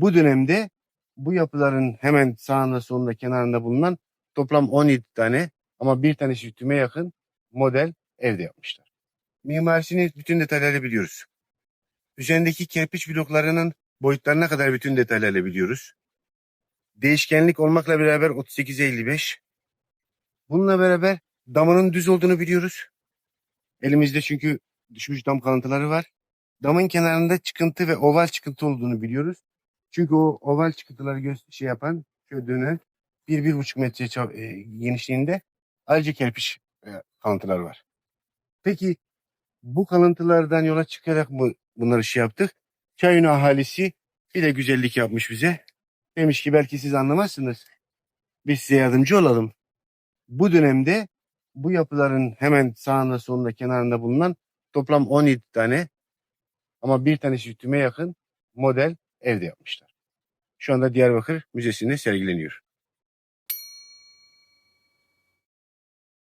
Bu dönemde bu yapıların hemen sağında solunda kenarında bulunan toplam 17 tane ama bir tanesi tüme yakın model evde yapmışlar. Mimarisini bütün detaylarıyla biliyoruz. Üzerindeki kerpiç bloklarının boyutlarına kadar bütün detaylarıyla biliyoruz. Değişkenlik olmakla beraber 38'e 55. Bununla beraber damının düz olduğunu biliyoruz. Elimizde çünkü düşmüş dam kalıntıları var. Damın kenarında çıkıntı ve oval çıkıntı olduğunu biliyoruz. Çünkü o oval çıkıntıları gö- şey yapan, şöyle dönen bir, bir buçuk metre e, genişliğinde ayrıca kerpiç e, kalıntılar var. Peki bu kalıntılardan yola çıkarak mı bunları şey yaptık? Çayını ahalisi bir de güzellik yapmış bize. Demiş ki belki siz anlamazsınız. Biz size yardımcı olalım. Bu dönemde bu yapıların hemen sağında solunda kenarında bulunan toplam 17 tane ama bir tanesi tüme yakın model evde yapmışlar. Şu anda Diyarbakır Müzesi'nde sergileniyor.